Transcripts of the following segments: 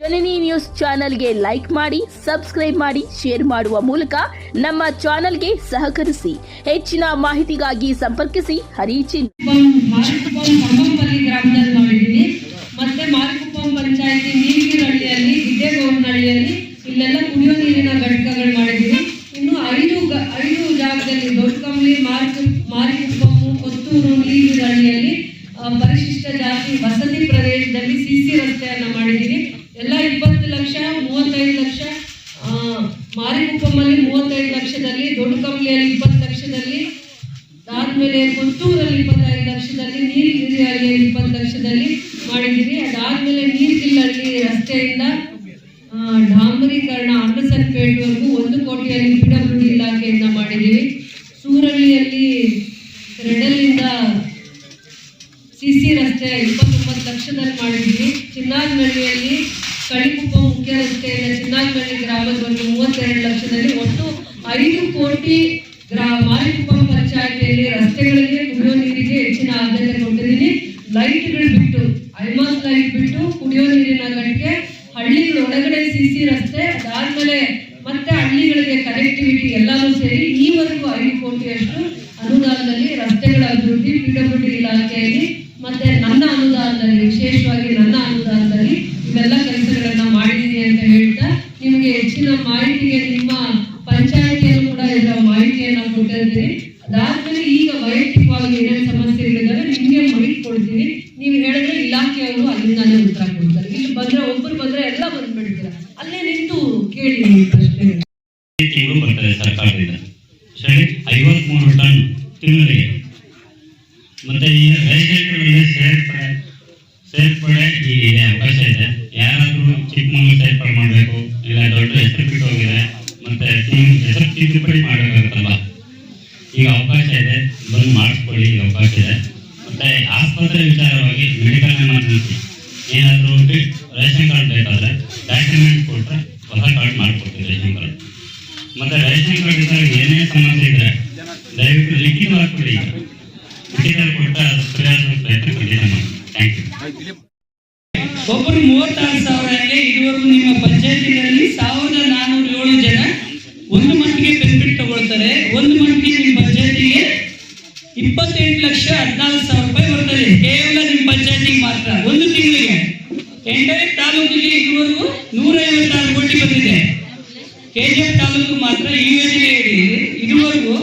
ಜನನಿ news ಚಾನೆಲ್ಗೆ like ಮಾಡಿ, subscribe ಮಾಡಿ, ಶೇರ್ ಮಾಡುವ ಮೂಲಕ ನಮ್ಮ ಚಾನೆಲ್ಗೆ ಸಹಕರಿಸಿ. ಹೆಚ್ಚಿನ ಮಾಹಿತಿಗಾಗಿ ಸಂಪರ್ಕಿಸಿ. ಹರಿಚಿನ್ ಮಾಡಿದ್ದೀನಿ ಮತ್ತೆ ಮಾರಿಕುಪ್ಪಂ ಪಂಚಾಯತಿ ನೀಲಗಿರಹಳ್ಳಿಯಲ್ಲಿ ವಿದ್ಯೆಗೌಡನಹಳ್ಳಿಯಲ್ಲಿ ಇಲ್ಲೆಲ್ಲ ಕುಡಿಯೋ ನೀರಿನ ಘಟಕಗಳು ಮಾಡಿದ್ದೀವಿ. ಇನ್ನು ಐದು ಐದು ಜಾಗದಲ್ಲಿ ದೊಡ್ಡಕಂಬ್ಲಿ ಮಾರ್ಕ್ ಮಾರಿಕುಪ್ಪಂ, ಕೊತ್ತೂರು ನೀಲಗಿರಹಳ್ಳಿಯಲ್ಲಿ ಪರಿಶಿಷ್ಟ ಜಾತಿ ವಸತಿ ಪ್ರದೇಶದಲ್ಲಿ ಸಿ ಸಿ ರಸ್ತೆಯನ್ನ ಮಾಡಿದ್ದೀನಿ ಎಲ್ಲ ಇಪ್ಪತ್ತು ಲಕ್ಷ ಮೂವತ್ತೈದು ಲಕ್ಷ ಆ, ಮಾರಿಕುಪ್ಪಮಲ್ಲಿ ಮೂವತ್ತೈದು ಲಕ್ಷದಲ್ಲಿ, ದೊಡ್ಡ ಕಂಬ್ಲಿಯಲ್ಲಿ ಇಪ್ಪತ್ತು ಲಕ್ಷದಲ್ಲಿ ಅದಾದ್ಮೇಲೆ ಕೊತ್ತೂರಲ್ಲಿ ಇಪ್ಪತ್ತೈದು ಲಕ್ಷದಲ್ಲಿ ನೀಲಗಿರಿಯಲ್ಲಿ ಇಪ್ಪತ್ತು ಲಕ್ಷದಲ್ಲಿ ಮಾಡಿದ್ದೀವಿ ಅದಾದ್ಮೇಲೆ ನೀರ್ಗಿಲ್ಲಹಳ್ಳಿ ರಸ್ತೆಯಿಂದ ಡಾಂಬರೀಕರಣ ಅನ್ನಸನ್ಪೇಟ್ವರೆಗೂ ಒಂದು ಕೋಟಿಯಲ್ಲಿ ಪಿಡಬ್ಲ್ಯೂಡಿ ಇಲಾಖೆಯಿಂದ ಮಾಡಿದ್ದೀವಿ వారికి ಕೊಡ್ತೀನಿ ನೀವು ಹೇಳಿದ್ರೆ ಇಲಾಖೆಯವರು ಅಲ್ಲಿಂದಾನೇ ಉತ್ತರ ಕೊಡ್ತಾರೆ. ಇಲ್ಲಿ ಬಂದ್ರೆ ಒಬ್ಬರು ಬಂದ್ರೆ ಎಲ್ಲ ಬಂದ್ಬಿಡ್ತೀರ. ಅಲ್ಲೇ ನಿಂತು ಕೇಳಿ ನಿಮ್ಮ ಪ್ರಶ್ನೆಗಳು ಈ ತಿಂಗಳು ಬರ್ತದೆ ಸರ್ಕಾರದಿಂದ ಸರಿ ಐವತ್ಮೂರು ಟನ್ ತಿಂಗಳಿಗೆ ಮತ್ತೆ ಈ ರೇಷನ್ಗಳಲ್ಲಿ ಸೇರ್ಪಡೆ ಸೇರ್ಪಡೆ ಈಗ ಇದೆ ಅವಕಾಶ ಇದೆ ಯಾರಾದ್ರೂ ಚಿಕ್ಕಮಗಳೂರು ಸೇರ್ಪಡೆ ಮಾಡಬೇಕು ಇಲ್ಲ ದೊಡ್ಡ ಹೆಸರು ಬಿಟ್ಟು ಹೋಗಿದೆ ಮತ್ತೆ ತಿಂಗ್- ಹೆಸರು ತಿದ್ದುಪಡಿ ಮಾಡಬೇಕಾಗುತ್ತಲ್ವಾ ಈಗ ಅವಕಾಶ ಇದೆ ಬಂದು ಮಾಡಿಸ್ಕೊಳ್ಳಿ ಈಗ ಅವಕಾಶ ಇದೆ ಮತ್ತೆ ಆಸ್ಪತ್ರೆ ವಿಚಾರವಾಗಿ ಮೆಡಿಕಲ್ ಎಮರ್ಜೆನ್ಸಿ ಏನಾದರೂ ರೇಷನ್ ಕಾರ್ಡ್ ಬೇಕಾದ್ರೆ ಡಾಕ್ಯುಮೆಂಟ್ ಕೊಟ್ಟರೆ ಕೋಟಿ ಬಂದಿದೆ ಕೆಜಿಎಫ್ ತಾಲೂಕು ಮಾತ್ರ ಈ ಯೋಜನೆಯಲ್ಲಿ ಇದುವರೆಗೂ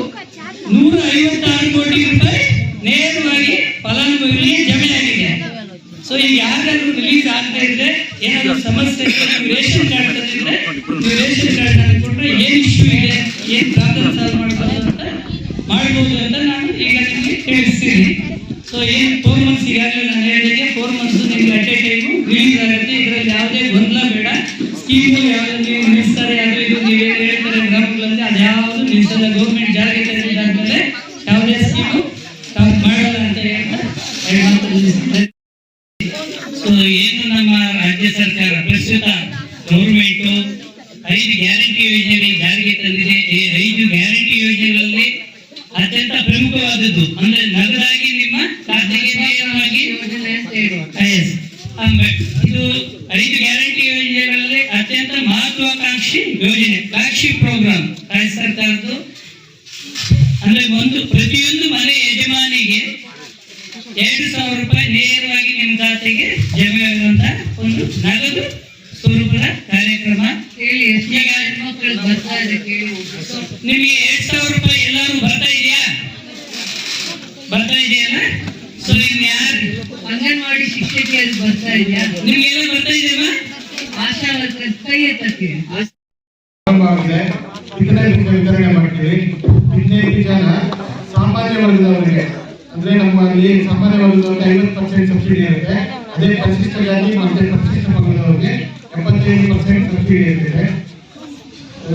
ಅದು ಯಾವುದು ನಿಲ್ಲಿಸಲ್ಲ ಗೌರ್ಮೆಂಟ್ ಜಾರಿಗೆ ತಂದಿದ್ದಾದ್ಮೇಲೆ ಯಾವುದೇ ಸ್ಕೀಮು ಅಂದ್ರೆ ಒಂದು ಪ್ರತಿಯೊಂದು ಮನೆ ಯಜಮಾನಿಗೆ ಎರಡು ಸಾವಿರ ರೂಪಾಯಿ ನೇರವಾಗಿ ನಿಮ್ಮ ಖಾತೆಗೆ ಜಮೆ ಆಗುವಂತ ಒಂದು ನಗದು ಸ್ವರೂಪದ ಕಾರ್ಯಕ್ರಮ. ಹೇಳಿ ಎಷ್ಟು ಈಗ ಹೆಣ್ಮಕ್ಳು ಬರ್ತಾ ಇದೆ ಕೇಳಿ. ನಿಮಗೆ ಎರಡ್ ಸಾವಿರ ರೂಪಾಯಿ ಎಲ್ಲರೂ ಬರ್ತಾ ಇದೆಯಾ? ಬರ್ತಾ ಇದೆಯಲ್ಲ ಸೊ ಇನ್ ಯಾರು? ಅಂಗನವಾಡಿ ಶಿಕ್ಷಕಿಯರು ಬರ್ತಾ ಇದೆಯಾ? ನಿಮ್ಗೆಲ್ಲ ಬರ್ತಾ ಇದೆಯಮ್ಮ ಆಶಾ ವರ್ಕರ್ ಕೈ ಎತ್ತಕ್ಕೆ. ಇದನ್ನ ವಿತರಣೆ ಮಾಡ್ತೀವಿ ಹದಿನೈದು ಜನ ಸಾಮಾನ್ಯ ವರ್ಗದವರಿಗೆ, ಅಂದ್ರೆ ನಮ್ಮಲ್ಲಿ ಸಾಮಾನ್ಯ ವರ್ಗದವರಿಗೆ ಐವತ್ತು ಪರ್ಸೆಂಟ್ ಸಬ್ಸಿಡಿ ಇರುತ್ತೆ. ಅದೇ ಪರಿಶಿಷ್ಟ ಜಾತಿ ಮತ್ತೆ ಪರಿಶಿಷ್ಟ ವರ್ಗದವರಿಗೆ ಎಪ್ಪತ್ತೈದು ಪರ್ಸೆಂಟ್ ಸಬ್ಸಿಡಿ ಇರುತ್ತೆ.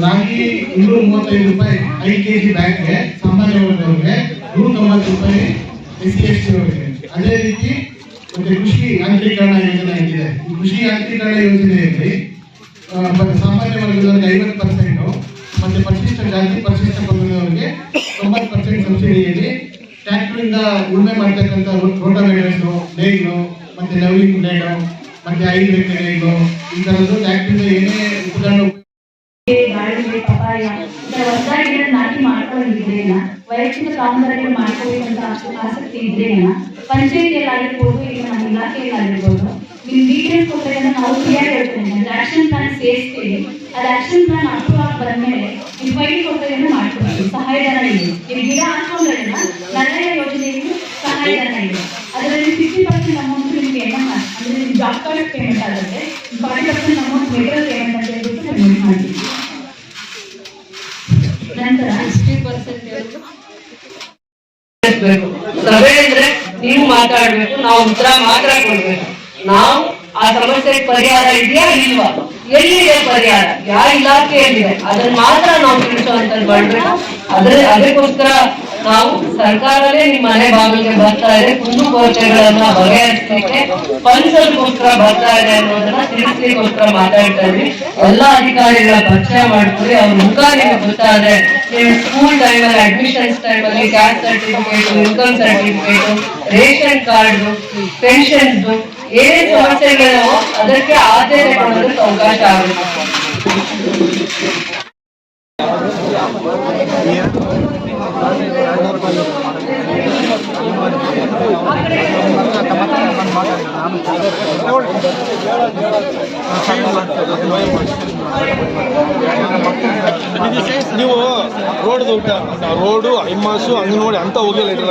ರಾಗಿ ಇನ್ನೂರ ಮೂವತ್ತೈದು ರೂಪಾಯಿ ಐ ಕೆ ಜಿ ಬ್ಯಾಗ್ಗೆ ಸಾಮಾನ್ಯ ವರ್ಗದವರಿಗೆ ನೂರ ತೊಂಬತ್ತು ರೂಪಾಯಿ ಎಸ್ ಸಿ ಎಸ್ ಟಿ ಅದೇ ರೀತಿ ಮತ್ತೆ ಕೃಷಿ ಯಾಂತ್ರೀಕರಣ ಯೋಜನೆ ಈ ಕೃಷಿ ಯಾಂತ್ರೀಕರಣ ಯೋಜನೆಯಲ್ಲಿ ಸಾಮಾನ್ಯ ವರ್ಗದವರಿಗೆ ಐವತ್ತು ಪರ್ಸೆಂಟ್ ಮತ್ತೆ ಪರಿಶಿಷ್ಟ ಜಾತಿ, ಪರಿಶಿಷ್ಟ ಬಂದವರಿಗೆ ತೊಂಬತ್ತು ಪರ್ಸೆಂಟ್ ಸಬ್ಸಿಡಿಯಲ್ಲಿ ಟ್ರ್ಯಾಕ್ಟ್ರಿಂದ ಉಳುಮೆ ಮಾಡ್ತಕ್ಕಂಥ ರೋಟೋವೇಟರ್ಸು ನೇಗ್ಲು ಮತ್ತೆ ನವಲಿ ಕುಂಡೇಡು ಮತ್ತೆ ಐದು ಎಕರೆಗಳು ಈ ಥರದ್ದು ಟ್ಯಾಕ್ಟ್ರಿಂದ ಏನೇ ಉಪಕರಣ ಬಾಳೆಹಣ್ಣು ಪಪಾಯ ಹೊಸದಾಗಿ ನಾಟಿ ಮಾಡ್ಕೊಂಡಿದ್ರೇನ ವೈಯಕ್ತಿಕ ಕಾಮಗಾರಿಗಳು ಮಾಡ್ಕೋಬೇಕಂತ ಆಸ- ಆಸಕ್ತಿ ಇದ್ರೇನ? ಪಂಚಾಯತಿಯಲ್ಲಿ ಆಗಿರ್ಬೋದು, ಈಗ ನಮ್ಮ ಇಲಾಖೆಯಲ್ಲಿ ಆಗಿರ್ಬೋದು. ನಿಮ್ ಡೀಟೇಲ್ಸ್ ಕೊಟ್ಟರೆ ನಾವು ಕ್ಲಿಯರ್ ಹೇಳ್ತೇನೆ ಒಂದು ಆಕ್ಷನ್ ಪ್ಲಾನ್ ಸೇರಿಸ್ತೀವಿ. ಅದು ಆಕ್ಷನ್ ಪ್ಲಾನ್ ಅಪ್ರೂವ್ ಆಗಿ ಬಂದ್ಮೇಲೆ ನೀವು ಫೈಲ್ ಕೊಟ್ಟರೆ ಮಾಡ್ಕೊಡ್ತೀವಿ ಸಹಾಯಧನ ಇದೆ. ನೀವು ಗಿಡ ಹಾಕೊಂಡ್ರೆ ನರೇಗಾ ಯೋಜನೆಯಲ್ಲಿ ಸಹಾಯಧನ ಇದೆ. ಅದರಲ್ಲಿ ಫಿಫ್ಟಿ ಪರ್ಸೆಂಟ್ ಅಮೌಂಟ್ ನಿಮಗೆ ಎನ್ ಎಂ ಅಂದ್ರೆ ನಿಮ್ ಜಾಬ್ ಕಾರ್ಡ್ ಪೇಮೆಂಟ್ ಆಗುತ್ತೆ. Forty percent amount material payment ಅಂತ ಹೇಳ್ಬಿಟ್ಟು ಪೇಮೆಂಟ್ ಮಾಡ್ತೀವಿ. ನಂತರ ಸಿಕ್ಸ್ಟಿ ಪರ್ಸೆಂಟ್ ಸಭೆ ಅಂದ್ರೆ ನೀವು ಮಾತಾಡ್ಬೇಕು. ನಾವು ಉತ್ತರ ಮಾತ್ರ ಕೊಡ್ಬೇಕು. ನಾವು ಆ ಸಮಸ್ಯೆಗೆ ಪರಿಹಾರ ಇದೆಯಾ ಇಲ್ವಾ? ಎಲ್ಲಿದೆ ಪರಿಹಾರ? ಯಾವ ಇಲಾಖೆಯಲ್ಲಿದೆ ಅದನ್ನ ಮಾತ್ರ ನಾವು ತಿಳಿಸುವಂತ ಮಾಡ್ಬೇಕು ಅದ್ರ ಅದಕ್ಕೋಸ್ಕರ ನಾವು ಸರ್ಕಾರವೇ ನಿಮ್ಮ ಮನೆ ಬಾಗಿಲಿಗೆ ಬರ್ತಾ ಇದೆ. ಕುಂದುಕೊರತೆಗಳನ್ನ ಬಗೆಹರಿಸಲಿಕ್ಕೆ ಸ್ಪಂದಿಸೋದಕ್ಕೋಸ್ಕರ ಬರ್ತಾ ಇದೆ ಅನ್ನೋದನ್ನ ತಿಳಿಸ್ಲಿಕ್ಕೋಸ್ಕರ ಮಾತಾಡ್ತಾ ಇದ್ವಿ. ಎಲ್ಲಾ ಅಧಿಕಾರಿಗಳ ಪರಿಚಯ ಮಾಡ್ಕೊಳ್ಳಿ. ಅವ್ರ ಮುಖ ನಿಮಗೆ ಇದೆ ನೀವು ಸ್ಕೂಲ್ ಟೈಮಲ್ಲಿ ಅಡ್ಮಿಷನ್ಸ್ ಟೈಮಲ್ಲಿ caste certificate income certificate ration card pensions ಏನೇ ಅದಕ್ಕೆ ಅವಕಾಶ ನೀವು ರೋಡ್ ರೋಡು ಐಮಾಸು ಅಂಗನವಾಡಿ ಅಂತ ಹೋಗಿ ಲೆಟರ್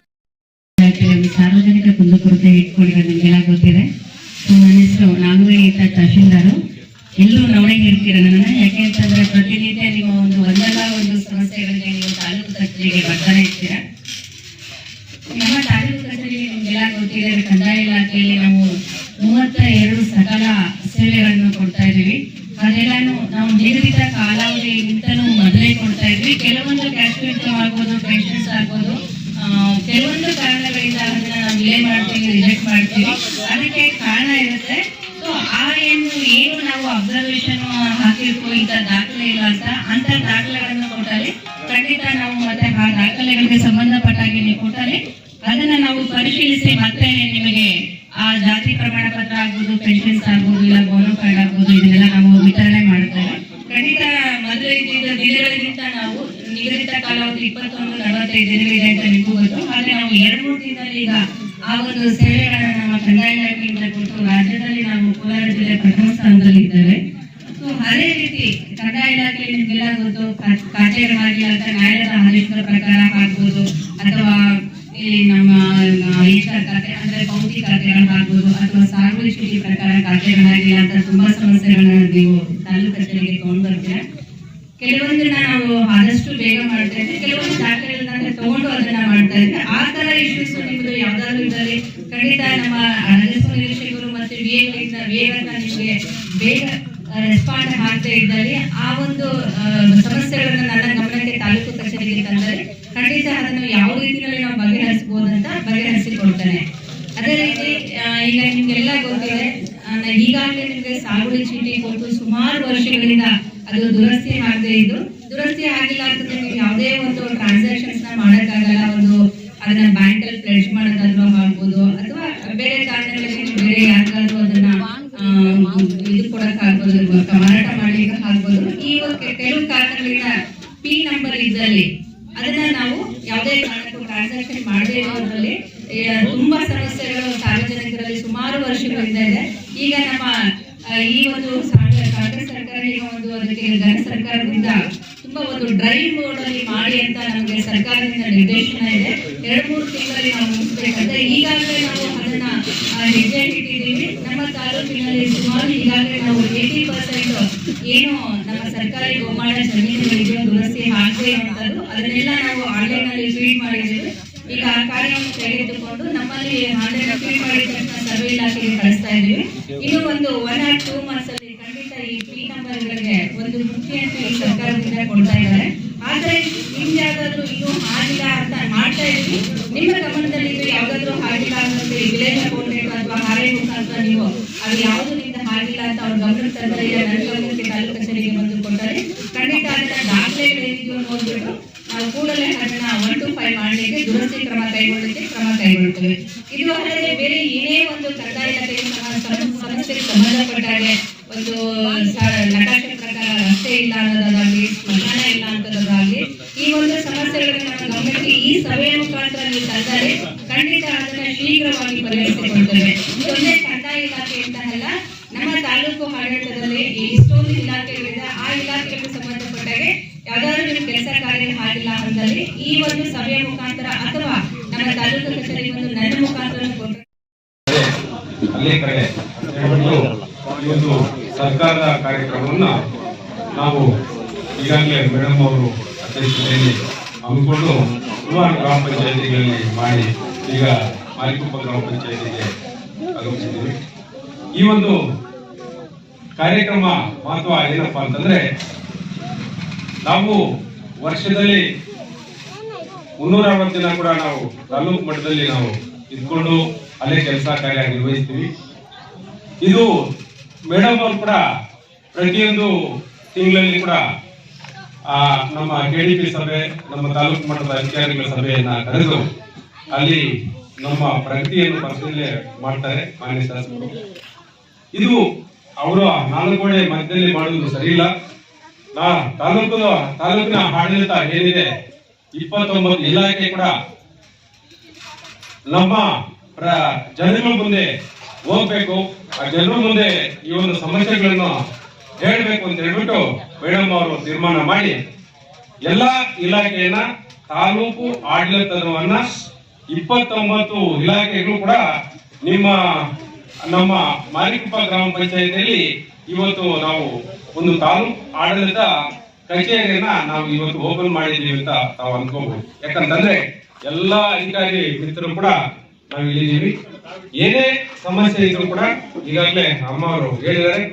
ಕೆಲವು ಸಾರ್ವಜನಿಕ ಕುಂದುಕೊರತೆ ಇಟ್ಕೊಂಡಿರೋ ನಿಮಗೆಲ್ಲ ಗೊತ್ತಿದೆ. ನನ್ನ ಹೆಸರು ನಾಗರಿ ಅಂತ ತಹಶೀಲ್ದಾರು. ಎಲ್ಲರೂ ನವಣೆಗೆ ಇರ್ತೀರ ನನ್ನ ಯಾಕೆ ಅಂತಂದ್ರೆ ಪ್ರತಿನಿತ್ಯ ನಿಮ್ಮ ಒಂದು ಒಂದಲ್ಲ ಒಂದು ಸಮಸ್ಯೆಗಳಿಗೆ ನೀವು ತಾಲೂಕು ಕಚೇರಿಗೆ ಬರ್ತಾನೆ ಇರ್ತೀರ? ನಮ್ಮ ತಾಲೂಕು ಕಚೇರಿಗೆ ನಿಮಗೆಲ್ಲ ಗೊತ್ತಿದೆ ಕಂದಾಯ ಇಲಾಖೆಯಲ್ಲಿ ನಾವು ಮೂವತ್ತ ಎರಡು ಸಕಲ ಸೇವೆಗಳನ್ನು ಕೊಡ್ತಾ ಇದ್ದೀವಿ. ಅದೆಲ್ಲಾನು ನಾವು ನಿಗದಿತ ಕಾಲಾವಧಿಗಿಂತನೂ ಮೊದಲೇ ಕೊಡ್ತಾ ಇದ್ವಿ ಕೆಲವೊಂದು ಕ್ಯಾಶ್ ಇನ್ಕಮ್ ಆಗ್ಬೋದು ಪೆನ್ಷನ್ಸ್ ಆಗ್ಬೋದು ಕೆಲವೊಂದು ಕಾರಣಗಳಿಂದ ಅದನ್ನ ಡಿಲೇ ಮಾಡ್ತೀವಿ ರಿಜೆಕ್ಟ್ ಮಾಡ್ತೀವಿ. ಅದಕ್ಕೆ ಕಾರಣ ಇರುತ್ತೆ. ಸೊ ಆ ಏನು ಏನು ನಾವು ಅಬ್ಸರ್ವೇಷನ್ ಹಾಕಿರ್ಕು ಇಂಥ ದಾಖಲೆ ಇಲ್ಲ ಅಂತ ಅಂತ ದಾಖಲೆಗಳನ್ನು ಕೊಟ್ಟರೆ ಖಂಡಿತ ನಾವು ಮತ್ತೆ ಆ ದಾಖಲೆಗಳಿಗೆ ಸಂಬಂಧಪಟ್ಟ ಹಾಗೆ ನೀವು ಕೊಟ್ಟರೆ ಅದನ್ನ ನಾವು ಪರಿಶೀಲಿಸಿ ಮತ್ತೆ ನಿಮಗೆ ಆ ಜಾತಿ ಪ್ರಮಾಣ ಪತ್ರ ಆಗ್ಬೋದು ಪೆನ್ಷನ್ಸ್ ಆಗ್ಬೋದು, ಇಲ್ಲ ಬೋನೋ ಕಾರ್ಡ್ ಆಗ್ಬೋದು, ಇದನ್ನೆಲ್ಲ ನಾವು ವಿತರಣೆ ಮಾಡ್ತೇವೆ ಖಂಡಿತ ಮೊದಲು ಇದ್ದಿದ್ದ ದಿನಗಳಿಗಿಂತ ನಾವು ನಿಗದಿತ ಕಾಲಾವಧಿ ಇಪ್ಪತ್ತೊಂದು ನಲವತ್ತೈದು ದಿನಗಳಿದೆ ಅಂತ ನಿಮಗೂ ಗೊತ್ತು ಆದ್ರೆ ನಾವು ಎರಡು ಮೂರು ದಿನದಲ್ಲಿ ಈಗ ಆ ಒಂದು ಸೇವೆಗಳನ್ನ ನಮ್ಮ ಕಂದಾಯ ಇಲಾಖೆಯಿಂದ ಕೊಟ್ಟು ರಾಜ್ಯದಲ್ಲಿ ನಾವು ಕೋಲಾರ ಜಿಲ್ಲೆ ಪ್ರಥಮ ಸ್ಥಾನದಲ್ಲಿ ಇದ್ದೇವೆ ಸೊ ಅದೇ ರೀತಿ ಕಂದಾಯ ಇಲಾಖೆಯಲ್ಲಿ ನಿಮಗೆಲ್ಲ ಗೊತ್ತು, ಕಾ- ಖಾತೆಗಳಾಗಿ ಅಂತ ನ್ಯಾಯಾಲಯದ ಆದೇಶದ ಪ್ರಕಾರ ಆಗ್ಬೋದು ಅಥವಾ ಇಲ್ಲಿ ನಮ್ಮ ಈಶ್ವರ ಖಾತೆ ಅಂದ್ರೆ ಪೌತಿ ಖಾತೆಗಳು ಆಗ್ಬೋದು ಅಥವಾ ಸಾರ್ವಜನಿಕ ಪ್ರಕಾರ ಖಾತೆಗಳಾಗಿಲ್ಲ ಅಂತ ತುಂಬಾ ಸಮಸ್ಯೆಗಳನ್ನ ನೀವು ತಾಲೂಕು ಕಚೇರಿಗೆ ತಗೊಂಡ್ ಬರ್ತೀರಾ ಕೆಲವೊಂದನ್ನ ನಾವು ಆದಷ್ಟು ಬೇಗ ಮಾಡ್ತಾ ಇದ್ರೆ, ಕೆಲವೊಂದು ದಾಖಲೆಗಳನ್ನ ತಗೊಂಡು ಅದನ್ನ ಮಾಡ್ತಾ ಇದ್ರೆ, ಆ ತರ ಇಶ್ಯೂಸ್ ನಿಮ್ದು ಯಾವ್ದಾದ್ರು ಇದ್ದಾರೆ ಖಂಡಿತ ನಮ್ಮ ರಾಜಸ್ವ ನಿರೀಕ್ಷಕರು ಮತ್ತೆ ವಿಎಗಳಿಂದ ವಿಎಗಳನ್ನ ನಿಮಗೆ ಬೇಗ ರೆಸ್ಪಾಂಡ್ ಮಾಡ್ತಾ ಇದ್ದಾರೆ ಆ ಒಂದು ಸಮಸ್ಯೆಗಳನ್ನ ನನ್ನ ಗಮನಕ್ಕೆ ತಾಲೂಕು ಕಚೇರಿಗೆ ತಂದರೆ ಖಂಡಿತ ಅದನ್ನು ಯಾವ ರೀತಿಯಲ್ಲಿ ನಾವು ಬಗೆಹರಿಸಬಹುದು ಅಂತ ಬಗೆಹರಿಸಿ ಕೊಡ್ತಾನೆ ಅದೇ ರೀತಿ ಈಗ ನಿಮ್ಗೆಲ್ಲ ಗೊತ್ತಿದೆ ಈಗಾಗಲೇ ನಿಮ್ಗೆ ಸಾಗುವಳಿ ಚೀಟಿ ಕೊಟ್ಟು ಸುಮಾರು ವರ್ಷಗಳಿಂದ ಅದು ದುರಸ್ತಿ ಆಗದೆ ಇದ್ದು, ದುರಸ್ತಿ ಆಗಿಲ್ಲ ಅಂತಂದ್ರೆ ನೀವು ಯಾವುದೇ ಒಂದು ಟ್ರಾನ್ಸಾಕ್ಷನ್ಸ್ನ ಮಾಡಕ್ಕಾಗಲ್ಲ, ಒಂದು ಅದನ್ನ ಬ್ಯಾಂಕ್ ಅಲ್ಲಿ ಪ್ಲೆಡ್ಜ್ ಮಾಡೋದಾದ್ರೂ ಮಾಡ್ಬೋದು ಅಥವಾ ಬೇರೆ ಕಾರಣಗಳಲ್ಲಿ ಬೇರೆ ಯಾರಿಗಾದ್ರೂ ಅದನ್ನ ಇದು ಕೊಡಕ್ ಆಗ್ಬೋದು ಮಾರಾಟ ಮಾಡ್ಲಿಕ್ಕೆ ಆಗ್ಬೋದು ಈ ಕೆಲವು ಕಾರಣಗಳಿಂದ ಪಿ ನಂಬರ್ ಇದ್ದಲ್ಲಿ ಅದನ್ನ ನಾವು ಯಾವುದೇ ಕಾರಣಕ್ಕೂ ಟ್ರಾನ್ಸಾಕ್ಷನ್ ಮಾಡದೇ ಇರೋದ್ರಲ್ಲಿ ತುಂಬಾ ಸಮಸ್ಯೆಗಳು ಡ್ರೈವ್ ಮೋಡ್ ಅಲ್ಲಿ ಮಾಡಿ ಅಂತ ನಮಗೆ ಸರ್ಕಾರದಿಂದ ನಿರ್ದೇಶನ ಇದೆ. ಎರಡು ಮೂರು ತಿಂಗಳಲ್ಲಿ ನಾವು ಮುಗಿಸ್ಬೇಕಂತ ಈಗಾಗಲೇ ನಾವು ಅದನ್ನ ಹೆಜ್ಜೆ ಇಟ್ಟಿದ್ದೀವಿ. ನಮ್ಮ ತಾಲೂಕಿನಲ್ಲಿ ಸುಮಾರು ಈಗಾಗಲೇ ನಾವು ಏಟಿ ಪರ್ಸೆಂಟ್ ಏನು ನಮ್ಮ ಸರ್ಕಾರಿ ಗೋಮಾಳ ಜಮೀನುಗಳಿಗೆ ದುರಸ್ತಿ ಆಗದೆ ಇರುವಂತದ್ದು ಅದನ್ನೆಲ್ಲ ನಾವು ಆನ್ಲೈನ್ ಅಲ್ಲಿ ಟ್ವೀಟ್ ಮಾಡಿದ್ದೇವೆ. ಈಗ ಆ ಕಾರ್ಯವನ್ನು ತೆಗೆದುಕೊಂಡು ನಮ್ಮಲ್ಲಿ ಆನ್ಲೈನ್ ಟ್ವೀಟ್ ಮಾಡಿದ ಸರ್ವೆ ಇಲಾಖೆಗೆ ಕಳಿಸ್ತಾ ಇದ್ದೀವಿ. ಇನ್ನು ಒಂದು ಒನ್ ಆರ್ ಟೂ ಮಂತ್ಸ್ ಅಲ್ಲಿ ಖಂಡಿತ ಈ ಅಂತೂ ಈ ಸರ್ಕಾರದಿಂದ ಕೊಡ್ತಾ ಇದ್ದಾರೆ. ಆದ್ರೆ ನಿಮ್ಗೆ ಯಾವ್ದಾದ್ರು ಇದು ಆಗಿಲ್ಲ ಅಂತ ಮಾಡ್ತಾ ಇದ್ವಿ ನಿಮ್ಮ ಗಮನದಲ್ಲಿ ಇದು ಯಾವ್ದಾದ್ರು ಆಗಿಲ್ಲ ಅನ್ನೋದು ವಿಲೇಜ್ ಅಕೌಂಟೆಂಟ್ ಅಥವಾ ಹಾರೆ ಮುಖಾಂತರ ನೀವು ಅದು ಯಾವುದು ನಿಮ್ದು ಆಗಿಲ್ಲ ಅಂತ ಅವ್ರ ಗಮನಕ್ಕೆ ತಂದ್ರೆ ಇಲ್ಲ ನನ್ನ ಗಮನಕ್ಕೆ ತಾಲೂಕು ಕಚೇರಿಗೆ ಬಂದು ಕೊಟ್ಟರೆ ಖಂಡಿತ ಅದನ್ನ ದಾಖಲೆಗಳು ಏನಿದೆಯೋ ನೋಡ್ಬಿಟ್ಟು ನಾವು ಕೂಡಲೇ ಅದನ್ನ ಒನ್ ಟು ಫೈವ್ ಮಾಡಲಿಕ್ಕೆ ದುರಸ್ತಿ ಕ್ರಮ ಕೈಗೊಳ್ಳಲಿಕ್ಕೆ ಕ್ರಮ ಕೈಗೊಳ್ಳುತ್ತೇವೆ ಇದು ಅಲ್ಲದೆ ಬೇರೆ ಏನೇ ಒಂದು ಕಂದಾಯ ಇಲಾಖೆಗೆ ಸಮ- ಸಮ- ಸಮಸ್ಯೆಗೆ ಸಂಬಂಧಪಟ್ಟ ಹಾಗೆ ಒಂದು ಸ- ಪ್ರಕಾರ ರಸ್ತೆ ಇಲ್ಲ ಇಲ್ಲ ಈ ಒಂದು ಸಮಸ್ಯೆಗಳನ್ನ ನಮ್ಮ ಈ ಸಭೆಯ ಮುಖಾಂತರ ನೀವು ಖಂಡಿತ ಅದನ್ನ ಶೀಘ್ರವಾಗಿ ಪರಿಹರಿಸಿಕೊಳ್ತೇವೆ. ಇದೊಂದೇ ಕಂದಾಯ ಇಲಾಖೆ ಅಂತ ಅಲ್ಲ ನಮ್ಮ ತಾಲೂಕು ಆಡಳಿತದಲ್ಲಿ ಇಷ್ಟೊಂದು ಇಲಾಖೆಗಳಿದೆ, ಆ ಇಲಾಖೆಗಳಿಗೆ ಸಂಬಂಧಪಟ್ಟಾಗೆ ಯಾವ್ದಾದ್ರು ಕೆಲಸ ಕಾರ್ಯ ಆಗಿಲ್ಲ ಅಂತಲ್ಲಿ ಈ ಒಂದು ಸಭೆಯ ಮುಖಾಂತರ ಅಥವಾ ನಮ್ಮ ತಾಲೂಕು ಕಚೇರಿಗೆ ಬಂದು ನನ್ನ ಮುಖಾಂತರ ಕೊಟ್ಟರೆ ಅಲ್ಲೇ ಕಡೆ ಅಂತ ಹೇಳ್ಬಿಟ್ಟು ಈ ಒಂದು ಸರ್ಕಾರದ ಕಾರ್ಯಕ್ರಮವನ್ನ ನಾವು ಈಗಾಗಲೇ ಮೇಡಮ್ ಅವರು ಅಧ್ಯಕ್ಷತೆಯಲ್ಲಿ ಹಮ್ಮಿಕೊಂಡು ಸುಮಾರು ಗ್ರಾಮ ಪಂಚಾಯತಿಗಳಲ್ಲಿ ಮಾಡಿ ಈಗ ಮಾರಿಕೊಪ್ಪ ಗ್ರಾಮ ಪಂಚಾಯತಿಗೆ ಆಗಮಿಸಿದ್ದೀವಿ. ಈ ಒಂದು ಕಾರ್ಯಕ್ರಮ ಮಹತ್ವ ಏನಪ್ಪ ಅಂತಂದ್ರೆ, ನಾವು ವರ್ಷದಲ್ಲಿ ಮುನ್ನೂರ ಅರವತ್ತು ದಿನ ಕೂಡ ನಾವು ತಾಲೂಕು ಮಟ್ಟದಲ್ಲಿ ನಾವು ಇದ್ಕೊಂಡು ಅಲ್ಲೇ ಕೆಲಸ ಕಾರ್ಯ ನಿರ್ವಹಿಸ್ತೀವಿ. ಇದು ಮೇಡಮ್ ಅವರು ಕೂಡ ಪ್ರತಿಯೊಂದು ತಿಂಗಳಲ್ಲಿ ಕೂಡ ನಮ್ಮ ಕೆಡಿಪಿ ಸಭೆ, ನಮ್ಮ ತಾಲೂಕು ಮಟ್ಟದ ಅಧಿಕಾರಿಗಳ ಸಭೆಯನ್ನ ಕರೆದು ಅಲ್ಲಿ ನಮ್ಮ ಪ್ರಗತಿಯನ್ನು ಪರಿಶೀಲನೆ ಮಾಡ್ತಾರೆ ಮಾನ್ಯ ಇದು ಅವರು ನಾಲ್ಕೋಡೆ ಮಧ್ಯದಲ್ಲಿ ಮಾಡುವುದು ಸರಿಯಿಲ್ಲ. ನಾ ತಾಲೂಕು ತಾಲೂಕಿನ ಆಡಳಿತ ಏನಿದೆ, ಇಪ್ಪತ್ತೊಂಬತ್ತು ಇಲಾಖೆ ಕೂಡ ನಮ್ಮ ಜನಗಳ ಮುಂದೆ ಹೋಗ್ಬೇಕು. ಆ ಜನರ ಮುಂದೆ ಈ ಒಂದು ಸಮಸ್ಯೆಗಳನ್ನು ಹೇಳ್ಬೇಕು ಅಂತ ಹೇಳ್ಬಿಟ್ಟು ಮೇಡಮ್ ಅವರು ತೀರ್ಮಾನ ಮಾಡಿ ಎಲ್ಲಾ ಇಲಾಖೆಯನ್ನ ತಾಲೂಕು ಆಡಳಿತವನ್ನ ಇಪ್ಪತ್ತೊಂಬತ್ತು ಇಲಾಖೆಗಳು ಕೂಡ ನಿಮ್ಮ, ನಮ್ಮ ಮಾರಿಕುಪ್ಪ ಗ್ರಾಮ ಪಂಚಾಯತಿಯಲ್ಲಿ ಇವತ್ತು ನಾವು ಒಂದು ತಾಲೂಕು ಆಡಳಿತ ಕಚೇರಿಯನ್ನ ನಾವು ಇವತ್ತು ಓಪನ್ ಮಾಡಿದ್ದೀವಿ ಅಂತ ನಾವು ಅನ್ಕೋಬಹುದು ಯಾಕಂತಂದ್ರೆ ಎಲ್ಲಾ ಅಧಿಕಾರಿ ಮಿತ್ರರು ಕೂಡ ನಾವು ಇಲ್ಲಿದ್ದೀವಿ ಏನೇ ಸಮಸ್ಯೆ ಇದ್ರು ಕೂಡ ಈಗಾಗಲೇ ಅಮ್ಮ ಅವರು ಹೇಳಿದ್ದಾರೆ.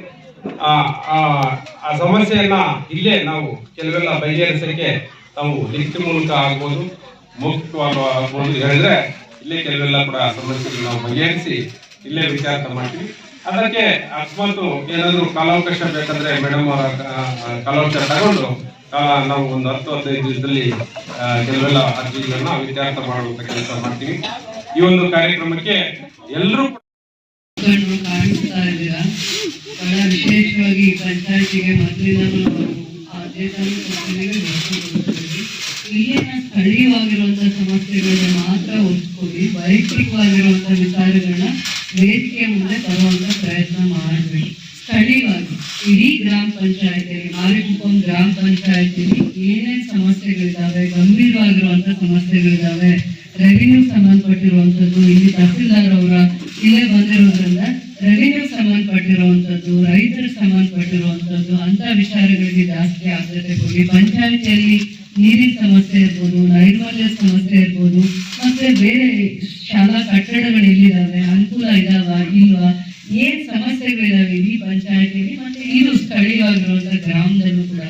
ಆ ಸಮಸ್ಯೆಯನ್ನ ಇಲ್ಲೇ ನಾವು ಕೆಲವೆಲ್ಲ ಬಗೆಹರಿಸಕ್ಕೆ ನಾವು ಲಿಖಿತ ಮೂಲಕ ಆಗ್ಬೋದು ಮೌಖಿಕವಾಗಿ ಆಗ್ಬೋದು ಹೇಳಿದ್ರೆ ಇಲ್ಲೇ ಕೆಲವೆಲ್ಲ ಕೂಡ ಸಮಸ್ಯೆಗಳು ನಾವು ಬಗೆಹರಿಸಿ ಇಲ್ಲೇ ವಿಚಾರ ಮಾಡ್ತೀವಿ. ಅದಕ್ಕೆ ಅಕಸ್ಮಾತ್ ಏನಾದರೂ ಕಾಲಾವಕಾಶ ಬೇಕಂದ್ರೆ ಮೇಡಮ್ ಅವರ ಕಾಲಾವಕಾಶ ತಗೊಂಡು ನಾವು ಒಂದು ಹತ್ತು, ಹದಿನೈದು ದಿವಸದಲ್ಲಿ ಕೆಲವೆಲ್ಲ ಅರ್ಜಿಗಳನ್ನ ವಿಚಾರ ಮಾಡುವಂತ ಕೆಲಸ ಮಾಡ್ತೀವಿ. ಈ ಒಂದು ಕಾರ್ಯಕ್ರಮಕ್ಕೆ ಎಲ್ಲರೂ ಮುಖಂಡರು ಪಂಚಾಯಿತಿಗೆ ಮೊದಲಿನ ಕೊಡ್ತೀವಿ. ಇಲ್ಲಿನ ಸಮಸ್ಯೆಗಳನ್ನ ಮಾತ್ರ ಒಪ್ಪಿಕೊಳ್ಳಿ ವೈಯಕ್ತಿಕವಾಗಿರುವಂತಹ ವಿಚಾರಗಳನ್ನ ವೇದಿಕೆಯ ಮುಂದೆ ತರುವಂತ ಪ್ರಯತ್ನ ಮಾಡಬೇಕು ಸ್ಥಳೀಯವಾಗಿ, ಇಡೀ ಗ್ರಾಮ ಪಂಚಾಯತಿಯಲ್ಲಿ ಮಾರಿಕುಪ್ಪಂ ಗ್ರಾಮ ಪಂಚಾಯತಿಯಲ್ಲಿ ಏನೇನು ಸಮಸ್ಯೆಗಳಿದಾವೆ ಗಂಭೀರವಾಗಿರುವಂತ ಸಮಸ್ಯೆಗಳಿದಾವೆ ರೆವಿನ್ಯೂ ಸಂಬಂಧಪಟ್ಟಿರುವಂತದ್ದು ಇಲ್ಲಿ ತಹಸೀಲ್ದಾರ್ ಅವರ ಇಲ್ಲೇ ಬಂದಿರೋದ್ರಿಂದ ರೆವಿನ್ಯೂ ಸಂಬಂಧಪಟ್ಟಿರುವಂತದ್ದು ರೈತರಿಗೆ ಸಂಬಂಧಪಟ್ಟಿರುವಂತದ್ದು, ಅಂತ ವಿಚಾರಗಳಿಗೆ ಜಾಸ್ತಿ ಆದ್ಯತೆ ಕೊಡಿ. ಪಂಚಾಯತಿಯಲ್ಲಿ ನೀರಿನ ಸಮಸ್ಯೆ ಇರ್ಬೋದು, ನೈರ್ಮಲ್ಯ ಸಮಸ್ಯೆ ಇರ್ಬೋದು, ಮತ್ತೆ ಬೇರೆ ಶಾಲಾ ಕಟ್ಟಡಗಳು ಎಲ್ಲಿದ್ದಾವೆ ಅನುಕೂಲ ಇದಾವ, ಇಲ್ವಾ? ಏನ್ ಸಮಸ್ಯೆಗಳಿದಾವೆ ಇಡೀ ಪಂಚಾಯತಿಯಲ್ಲಿ ಮತ್ತೆ ಇದು ಸ್ಥಳೀಯವಾಗಿರುವಂತ ಗ್ರಾಮದಲ್ಲೂ ಕೂಡ?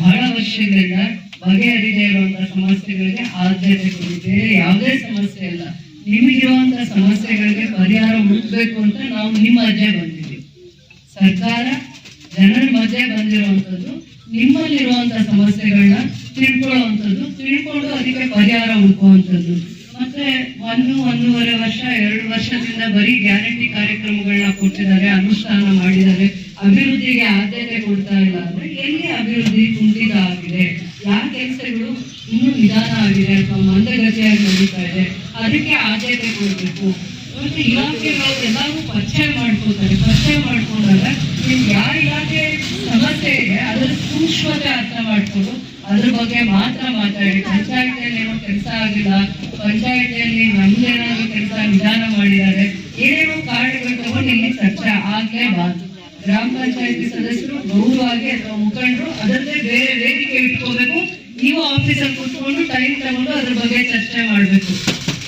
ಬಹಳ ವರ್ಷಗಳಿಂದ ಬಗೆಹರಿದೇ ಇರುವಂತಹ ಸಮಸ್ಯೆಗಳಿಗೆ ಆದ್ಯತೆ ಕೊಡಿ. ಬೇರೆ ಯಾವುದೇ ಸಮಸ್ಯೆ ಇಲ್ಲ. ನಿಮಗಿರುವಂತ ಸಮಸ್ಯೆಗಳಿಗೆ ಪರಿಹಾರ ಹುಡುಕ್ಬೇಕು ಅಂತ ನಾವು ನಿಮ್ಮ ಮಧ್ಯೆ ಬಂದಿದ್ದೀವಿ. ಸರ್ಕಾರ, ಜನರ ಮಧ್ಯೆ ಬಂದಿರುವಂತದ್ದು ನಿಮ್ಮಲ್ಲಿರುವಂತ ಸಮಸ್ಯೆಗಳನ್ನ ತಿಳ್ಕೊಳ್ಳುವಂಥದ್ದು, ತಿಳ್ಕೊಂಡು ಅದಕ್ಕೆ ಪರಿಹಾರ ಹುಡುಕುವಂಥದ್ದು. ಮತ್ತೆ ಒಂದು, ಒಂದೂವರೆ ವರ್ಷ, ಎರಡು ವರ್ಷದಿಂದ ಬರೀ ಗ್ಯಾರಂಟಿ ಕಾರ್ಯಕ್ರಮಗಳನ್ನ ಕೊಟ್ಟಿದ್ದಾರೆ, ಅನುಷ್ಠಾನ ಮಾಡಿದ್ದಾರೆ. ಅಭಿವೃದ್ಧಿಗೆ ಆದ್ಯತೆ ಕೊಡ್ತಾ ಇಲ್ಲ ಅಂದ್ರೆ ಎಲ್ಲಿ ಅಭಿವೃದ್ಧಿ ಕುಂಠಿತ ಆಗಿದೆ? ಯಾವ ಕೆಲಸಗಳು ಇನ್ನೂ ನಿಧಾನ ಆಗಿದೆ ಅಥವಾ ಮಂದಗತಿಯಾಗಿ ನಡೀತಾ ಇದೆ. ಅದಕ್ಕೆ ಆದ್ಯತೆ ಕೊಡಬೇಕು. ಮತ್ತೆ ಇಲಾಖೆಗಳು ಎಲ್ಲರೂ ಪರಿಚಯ ಮಾಡ್ಕೋತಾರೆ. ಪರಿಚಯ ಮಾಡ್ಕೊಂಡಾಗ ನಿಮ್ಗೆ ಯಾವ ಇಲಾಖೆ ಸಮಸ್ಯೆ ಇದೆ, ಅದರ ಸೂಕ್ಷ್ಮತೆ ಅರ್ಥ ಮಾಡ್ಕೊಂಡು ಅದ್ರ ಬಗ್ಗೆ ಮಾತ್ರ ಮಾತಾಡಿ. ಪಂಚಾಯತಿಯಲ್ಲಿ ಏನೋ ಕೆಲಸ ಆಗಿಲ್ಲ, ಪಂಚಾಯತಿಯಲ್ಲಿ ನಮ್ದೇನಾದ್ರು ಕೆಲಸ ನಿಧಾನ ಮಾಡಿದ್ದಾರೆ, ಏನೇನೋ ಕಾರಣಗಳು ತಗೊಂಡು ಇಲ್ಲಿ ಚರ್ಚೆ ಆಗ್ಲೇಬಾರ್ದು. ಗ್ರಾಮ ಪಂಚಾಯತಿ ಸದಸ್ಯರು ಗೌರವವಾಗಿ ಅಥವಾ ಮುಖಂಡರು ಅದನ್ನೇ ಬೇರೆ ವೇದಿಕೆ ಇಟ್ಕೋಬೇಕು. ನೀವು ಆಫೀಸಲ್ಲಿ ಕೂತ್ಕೊಂಡು ಟೈಮ್ ತಗೊಂಡು ಅದ್ರ ಬಗ್ಗೆ ಚರ್ಚೆ ಮಾಡಬೇಕು.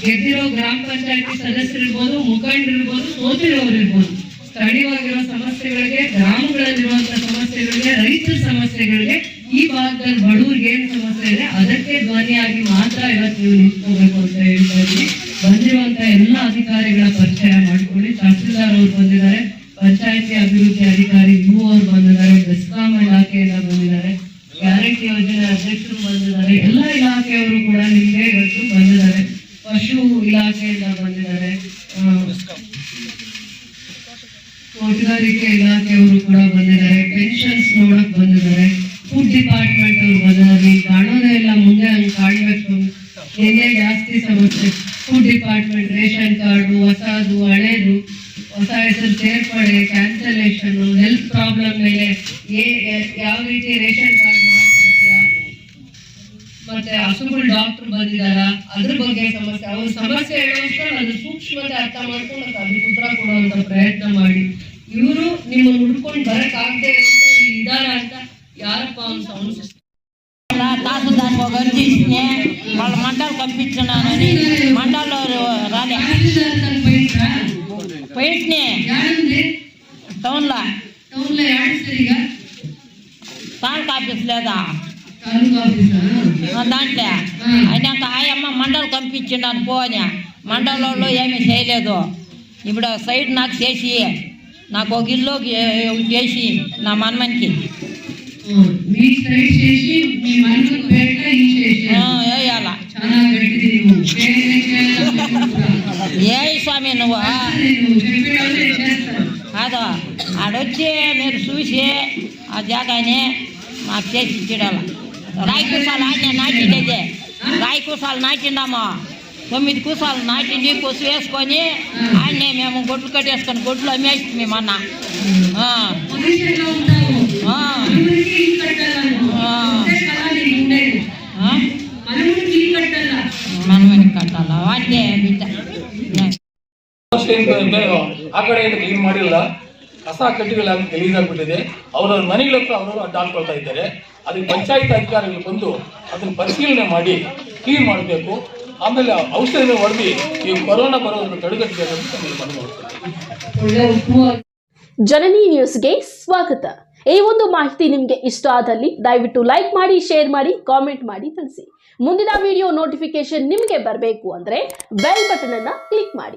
ಗೆದ್ದಿರೋ ಗ್ರಾಮ ಪಂಚಾಯತಿ ಸದಸ್ಯರಿರ್ಬೋದು ಮುಖಂಡರಿರ್ಬೋದು ಸೋತಿರೋರು ಇರ್ಬೋದು. ಸ್ಥಳೀಯವಾಗಿರೋ ಸಮಸ್ಯೆಗಳಿಗೆ ಗ್ರಾಮಗಳಲ್ಲಿರುವಂತಹ ಸಮಸ್ಯೆಗಳಿಗೆ ರೈತರ ಸಮಸ್ಯೆಗಳಿಗೆ, ಈ ಭಾಗದಲ್ಲಿ ಬಡವ್ರಿಗೆ ಏನ್ ಸಮಸ್ಯೆ ಇದೆ, ಅದಕ್ಕೆ ಧ್ವನಿಯಾಗಿ ಮಾತ್ರ ಇವತ್ತು ನೀವು ನಿಂತ್ಕೋಬೇಕು ಅಂತ ಹೇಳ್ತಾ ಇದ್ದೀನಿ. ಬಂದಿರುವಂತ ಎಲ್ಲ ಅಧಿಕಾರಿಗಳ ಪರಿಚಯ ಮಾಡ್ಕೊಳ್ಳಿ. ತಹಸೀಲ್ದಾರ್ ಅವರು ಬಂದಿದ್ದಾರೆ. ಪಂಚಾಯತಿ ಅಭಿವೃದ್ಧಿ ಅಧಿಕಾರಿ ಯು ಅವರು ಬಂದಿದ್ದಾರೆ ಬೆಸ್ಕಾಂ ಇಲಾಖೆಯಿಂದ ಬಂದಿದ್ದಾರೆ ಗ್ಯಾರಂಟಿ ಯೋಜನೆ ಅಧ್ಯಕ್ಷರು ಬಂದಿದ್ದಾರೆ ಎಲ್ಲ ಇಲಾಖೆಯವರು ಕೂಡ ನಿಮಗೆ ಇವತ್ತು ಬಂದಿದ್ದಾರೆ. ಪಶು ಇಲಾಖೆಯಿಂದ ಬಂದಿದ್ದಾರೆ. ಆ, ತೋಟಗಾರಿಕೆ ಇಲಾಖೆಯವರು ಕೂಡ ಬಂದಿದ್ದಾರೆ ಪೆನ್ಷನ್ಸ್ ನೋಡಕ್ ಬಂದಿದ್ದಾರೆ ಫುಡ್ ಡಿಪಾರ್ಟ್ಮೆಂಟ್ ಅವರು ಬಂದಿದ್ದಾರೆ ನೀವು ಕಾಣೋದೇ ಇಲ್ಲ ಮುಂದೆ ಹಂಗೆ ಕಾಣ್ಬೇಕು. ನಿನ್ನೆ ಜಾಸ್ತಿ ಸಮಸ್ಯೆ ಫುಡ್ ಡಿಪಾರ್ಟ್ಮೆಂಟ್ ರೇಷನ್ ಕಾರ್ಡು ಹೊಸದು ಹಳೇದು. ಆಯಿತು ಸೇರ್ಪಡೆ ಕ್ಯಾನ್ಸಲೇಷನ್ ಹೆಲ್ತ್ ಪ್ರಾಬ್ಲಮ್ ಮೇಲೆ ಯಾವ ರೀತಿ ರೇಷನ್ ಕಾರ್ಡ್ ಮತ್ತೆ ಹಸುಗಳು ಡಾಕ್ಟರ್ ಬಂದಿದಾರ ಅದ್ರ ಬಗ್ಗೆ ಸಮಸ್ಯೆ. ಅವ್ರ ಸಮಸ್ಯೆ ಹೇಳೋದ್ಕೊಂಡು ಅದ್ರ ಸೂಕ್ಷ್ಮತೆ ಅರ್ಥ ಮಾಡ್ಕೊಂಡು ಅದಕ್ಕೆ ಉತ್ತರ ಕೊಡುವಂತ ಪ್ರಯತ್ನ ಮಾಡಿ. ಇವರು ನಿಮ್ಮನ್ನು ಹುಡ್ಕೊಂಡು ಬರಕ್ ಆಗದೆ ಇದಾರ ಅಂತ ಯಾರಪ್ಪ ಅವ್ನ ಸೌಂಡ್ ಮಂಡಲ್ ಕಪ್ಪಿತ್ತು ನಾನು. ಮಂಡಲ್ ಅವರು போயிட்டுனே టౌన్లో யாரு சரிங்க தாலுகா ஆஃபீஸ்ல தான் దాంట్లో. అయినాక ఆయమ్మ మండలి పంపించిండాను పోని మండలంలో ఏమీ చేయలేదు. ఇప్పుడు సైడ్ నాకు చేసి నాకు ఒక ఇల్లు చేసి నా మనమనికి. ఏ స్వామి నువ్వు కాదు. ఆడొచ్చి మీరు చూసి ఆ జాగాని మాకు చేసి ఇచ్చేడాల. రాయి కూసాలు ఆయన నాటిండేది. రాయి కూసాలు నాటిండాము తొమ్మిది కూసాలు నాటిండి కొసు వేసుకొని ఆయనే మేము గొడ్లు కట్టేసుకొని గొడ్లు అమ్మేసి మేమన్న మనమని కట్టాలా? అంటే బిడ్డ. ಆ ಏನು ಕ್ಲೀನ್ ಮಾಡಿಲ್ಲ. ಕಸ ಕಡ್ಡಿಗಳ ಗಲೀಜಾಗ್ಬಿಟ್ಟಿದೆ ಅವರವ್ರ ಮನೆಗಳ ಹತ್ರ ಅವರವರು ಅಡ್ಡಾಡ್ಕೊಳ್ತಾ ಇದ್ದಾರೆ. ಅದಕ್ಕೆ ಪಂಚಾಯತ್ ಅಧಿಕಾರಿಗಳು ಬಂದು ಅದನ್ನು ಪರಿಶೀಲನೆ ಮಾಡಿ ಕ್ಲೀನ್ ಮಾಡಬೇಕು. ಆಮೇಲೆ ಔಷಧಿನ ಹೊಡೆದು ಈ ಕೊರೋನಾ ಬರೋದನ್ನು ತಡೆಗಟ್ಟಬೇಕು ಅಂತ ನಾನು ಮನವಿ ಜನನಿ ನ್ಯೂಸ್ಗೆ ಸ್ವಾಗತ. ಈ ಒಂದು ಮಾಹಿತಿ ನಿಮಗೆ ಇಷ್ಟ ಆದಲ್ಲಿ ದಯವಿಟ್ಟು ಲೈಕ್ ಮಾಡಿ ಶೇರ್ ಮಾಡಿ ಕಾಮೆಂಟ್ ಮಾಡಿ ತಿಳಿಸಿ. ಮುಂದಿನ ವಿಡಿಯೋ ನೋಟಿಫಿಕೇಶನ್ ನಿಮಗೆ ಬರಬೇಕು ಅಂದರೆ ಬೆಲ್ ಬಟನ್ ಅನ್ನು ಕ್ಲಿಕ್ ಮಾಡಿ.